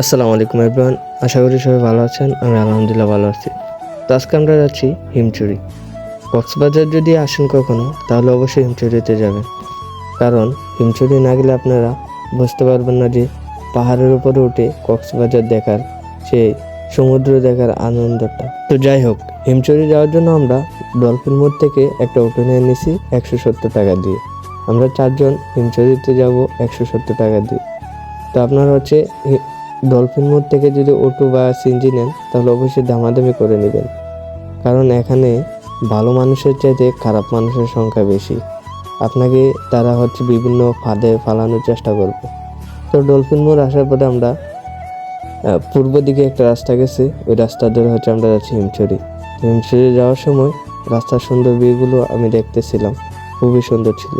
আসসালামু আলাইকুম এভরিওয়ান আশা করি সবাই ভালো আছেন, আমি আলহামদুলিল্লাহ ভালো আছি। তো আজকে আমরা যাচ্ছি হিমচুরি। কক্সবাজার যদি আসেন কখনো, তাহলে অবশ্যই হিমচুরিতে যাবেন। কারণ হিমচুরি না গেলে আপনারা বুঝতে পারবেন না যে পাহাড়ের উপরে উঠে কক্সবাজার দেখার সেই সমুদ্র দেখার আনন্দটা। তো যাই হোক, হিমচুরি যাওয়ার জন্য আমরা ডলফিন মোড় থেকে একটা অটো নিয়ে নিছি একশো সত্তর টাকা দিয়ে। আমরা চারজন হিমচুরিতে যাব একশো সত্তর টাকা দিয়ে। তো আপনার হচ্ছে ডলফিন মোড় থেকে যদি অটো বা সিনজি নেন, তাহলে অবশ্যই দামাদামি করে নেবেন। কারণ এখানে ভালো মানুষের চাইতে খারাপ মানুষের সংখ্যা বেশি। আপনাকে তারা হচ্ছে বিভিন্ন ফাঁদে ফালানোর চেষ্টা করবে। তো ডলফিন মোড় আসার পরে আমরা পূর্ব দিকে একটা রাস্তা গেছে। ওই রাস্তা ধরে হচ্ছে আমরা যাচ্ছি হিমছড়ি। হিমছড়ি যাওয়ার সময় রাস্তার সুন্দর বিয়েগুলো আমি দেখতেছিলাম। খুবই সুন্দর ছিল।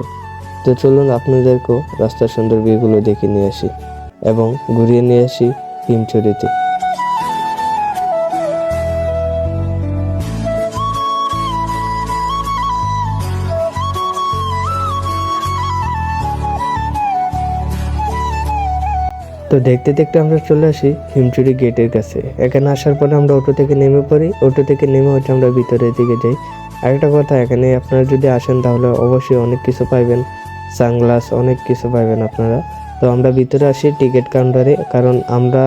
তো চলুন আপনাদেরকেও রাস্তার সুন্দর বিয়েগুলো দেখে নিয়ে আসি। এবং ঘুরিয়ে নিয়ে আসি হিমচুরিতে তো দেখতে দেখতে আমরা চলে আসি হিমচুরি গেটের কাছে। এখানে আসার পরে আমরা অটো থেকে নেমে পড়ি। অটো থেকে নেমে হচ্ছে আমরা ভিতরের দিকে যাই। আরেকটা কথা, এখানে আপনারা যদি আসেন তাহলে অবশ্যই অনেক কিছু পাইবেন। সানগ্লাস, অনেক কিছু পাইবেন আপনারা। তো আমরা ভিতরে আসি টিকিট কাউন্টারে, কারণ আমরা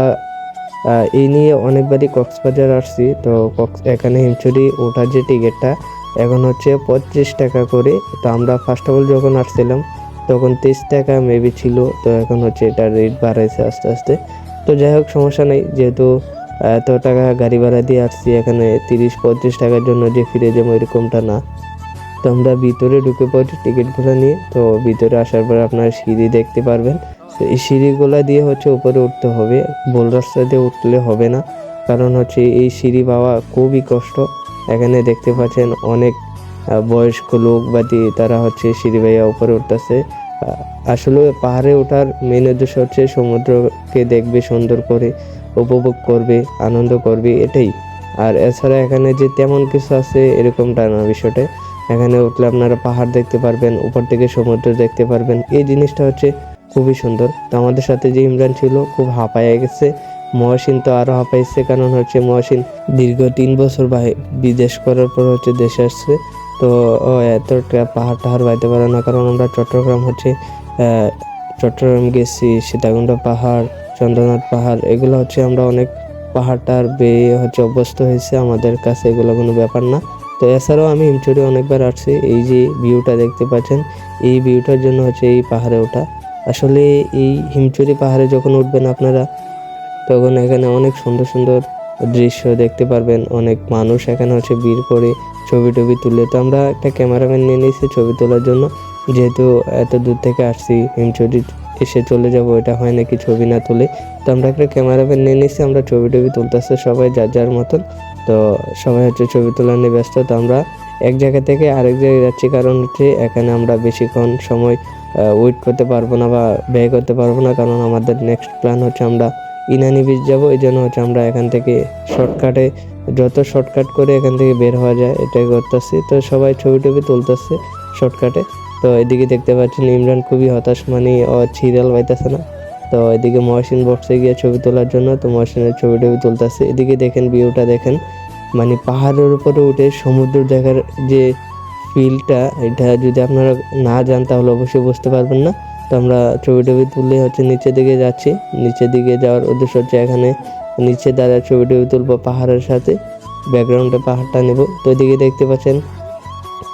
এই নিয়ে অনেকবারই কক্সবাজার আসছি। তো কক্স, এখানে হিমচুরি ওঠার যে টিকিটটা, এখন হচ্ছে পঁচিশ টাকা করে। তো আমরা ফার্স্ট অফ অল যখন আসছিলাম, তখন তেইশ টাকা মেবি ছিল। তো এখন হচ্ছে এটা রেট বাড়াইছে আস্তে আস্তে। তো যাই হোক, সমস্যা নেই। যেহেতু এত টাকা গাড়ি ভাড়া দিয়ে আসছি, এখানে তিরিশ পঁয়ত্রিশ টাকার জন্য যে ফিরে যাব এরকমটা না। তো আমরা ভিতরে ঢুকে পড়ি টিকিটগুলো নিয়ে। তো ভিতরে আসার পর আপনার সিঁড়ি দেখতে পারবেন। তো এই সিঁড়িগুলা দিয়ে হচ্ছে উপরে উঠতে হবে। বোল রাস্তা দিয়ে উঠলে হবে না। কারণ হচ্ছে এই সিঁড়ি পাওয়া খুবই কষ্ট। এখানে দেখতে পাচ্ছেন অনেক বয়স্ক লোক বাদি তারা হচ্ছে সিঁড়ি বাইয়া উপরে উঠতেছে। আসলে পাহাড়ে ওঠার মেন উদ্দেশ্য হচ্ছে সমুদ্রকে দেখবে, সুন্দর করে উপভোগ করবে, আনন্দ করবে, এটাই। আর এছাড়া এখানে যে তেমন কিছু আছে, এরকমটা না বিষয়টা এখানে উঠলে আপনারা পাহাড় দেখতে পারবেন, উপর থেকে সমুদ্র দেখতে পারবেন। এই জিনিসটা হচ্ছে খুবই সুন্দর। তো আমাদের সাথে যে ইমরান ছিল, খুব হাঁপাইয়া গেছে। মহসিন তো আরও হাঁপাইছে, কারণ হচ্ছে মহসিন দীর্ঘ তিন বছর বাহি- বিদেশ করার পর হচ্ছে দেশে আসছে। তো এতটা পাহাড় টাহাড় বাইতে পারে না, কারণ আমরা চট্টগ্রাম হচ্ছে চট্টগ্রাম গেছি, সীতাকুণ্ড পাহাড়, চন্দ্রনাথ পাহাড়, এগুলো হচ্ছে আমরা অনেক পাহাড়টার বেয়ে হচ্ছে অভ্যস্ত হয়েছে, আমাদের কাছে এগুলো কোনো ব্যাপার না। তো এছাড়াও আমি হিমচুরি অনেকবার আসছি, এই যে ভিউটা দেখতে পাচ্ছেন, এই ভিউটার জন্য হচ্ছে এই পাহাড়ে ওঠা। আসলে এই হিমচুরি পাহাড়ে যখন উঠবেন আপনারা, তখন এখানে অনেক সুন্দর সুন্দর দৃশ্য দেখতে পারবেন। অনেক মানুষ এখানে হচ্ছে ভিড় করে ছবি টবি তুলে। তো আমরা একটা ক্যামেরাম্যান নিয়ে নিয়েছি ছবি তোলার জন্য। যেহেতু এত দূর থেকে আসছি, হিমচুরি এসে চলে যাব, এটা হয় নাকি ছবি না তুলে? তো আমরা একটা ক্যামেরাম্যান নিয়ে নিয়েছি, আমরা ছবি টবি তুলতেছে সবাই যার যার মতন। তো সবাই হচ্ছে ছবি তোলা নিয়ে ব্যস্ত। তো আমরা এক জায়গা থেকে আরেক জায়গায় যাচ্ছি, কারণ হচ্ছে এখানে আমরা বেশিক্ষণ সময় ওয়েট করতে পারব না বা ব্যয় করতে পারব না, কারণ আমাদের নেক্সট প্ল্যান হচ্ছে আমরা ইনানি বিচ যাব, এই জন্য হচ্ছে আমরা এখান থেকে শর্টকাটে যত শর্টকাট করে এখান থেকে বের হওয়া যায়, এটাই করতেছি। তো সবাই ছবি টবি তুলতেছে শর্টকাটে তো এদিকে দেখতে পাচ্ছেন ইমরান খুবই হতাশ মানে ও সিরিয়াল পাইতেছে না। তো এদিকে মহসিন বক্সে গিয়ে ছবি তোলার জন্য, তো মহসিনের ছবি টবি তুলতেছে। এদিকে দেখেন ভিউটা দেখেন মানে পাহাড়ের উপরে উঠে সমুদ্র দেখার যে ফিলটা এটা যদি আপনারা না যান তাহলে অবশ্যই বুঝতে পারবেন না। তো আমরা ছবি টবি তুলে হচ্ছে নিচের দিকে যাচ্ছি। নিচের দিকে যাওয়ার উদ্দেশ্য হচ্ছে এখানে নিচে দাঁড়ায় ছবি টবি তুলবো পাহাড়ের সাথে। ব্যাকগ্রাউন্ডে পাহাড়টা নেব। তো এদিকে দেখতে পাচ্ছেন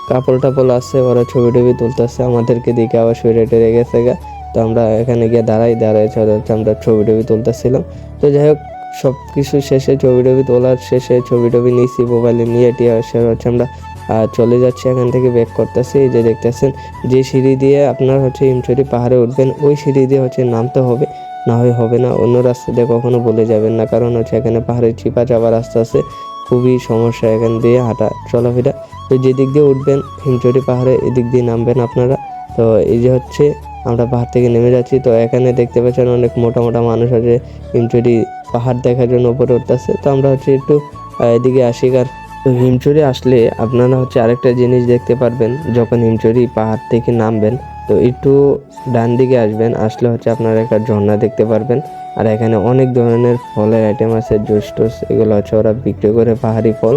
কাপড় টাপড় আছে ওরা ছবি টবি তুলতেছে আমাদেরকে দিকে আবার শরীরে টেরে গেছে গা। তো আমরা এখানে গিয়ে দাঁড়াই দাঁড়াই হচ্ছে আমরা ছবি টবি তুলতেছিলাম। তো যাই হোক সব কিছু শেষে ছবি টবি তোলার শেষে ছবি টবি নিয়েছি মোবাইলে নিয়ে টিয়ে হচ্ছে আমরা আহ, চলে যাচ্ছে এখান থেকে ব্যাক করতেছি। এই যে দেখতেছেন যে সিঁড়ি দিয়ে আপনার হচ্ছে ইমচুরি পাহাড়ে উঠবেন ওই সিঁড়ি দিয়ে হচ্ছে নামতে হবে। না হয় হবে না অন্য রাস্তা দিয়ে কখনো বলে যাবেন না কারণ হচ্ছে এখানে পাহাড়ের চিপা চাপা রাস্তা আছে। খুবই সমস্যা এখান দিয়ে হাঁটা চলাফেরা। তো যেদিক দিয়ে উঠবেন হিমচুরি পাহাড়ে এদিক দিয়ে নামবেন আপনারা। তো এই যে হচ্ছে আমরা পাহাড় থেকে নেমে যাচ্ছি। তো এখানে দেখতে পাচ্ছেন অনেক মোটা মোটা মানুষ আছে হিমচুরি পাহাড় দেখার জন্য উপরে উঠতেছে। তো আমরা হচ্ছে একটু এদিকে আসি আর তো হিমচুরি আসলে আপনারা হচ্ছে আরেকটা জিনিস দেখতে পারবেন, যখন হিমচুরি পাহাড় থেকে নামবেন, তো একটু ডান দিকে আসবেন, আসলে হচ্ছে আপনারা একটা ঝর্ণা দেখতে পারবেন, আর এখানে অনেক ধরনের ফলের আইটেম আছে, জুস টুস, এগুলো হচ্ছে ওরা বিক্রি করে পাহাড়ি ফল।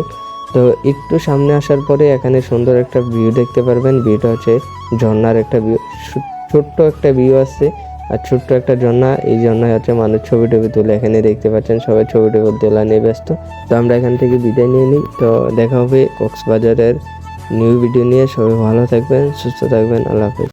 তো একটু সামনে আসার পরে এখানে সুন্দর একটা ভিউ দেখতে পারবেন ভিউটা হচ্ছে ঝর্ণার একটা ভিউ ছোট্ট একটা ভিউ আছে আর ছোট্ট একটা ঝর্ণা, এই ঝর্ণায় হচ্ছে মানুষ ছবি টবি তুলে। এখানে দেখতে পাচ্ছেন সবাই ছবি টবি তোলা নিয়ে ব্যস্ত। তো আমরা এখান থেকে বিদায় নিয়ে নিই। তো দেখা হবে কক্সবাজারের নিউ ভিডিও নিয়ে। সবাই ভালো থাকবেন, সুস্থ থাকবেন। আল্লাহ হাফেজ।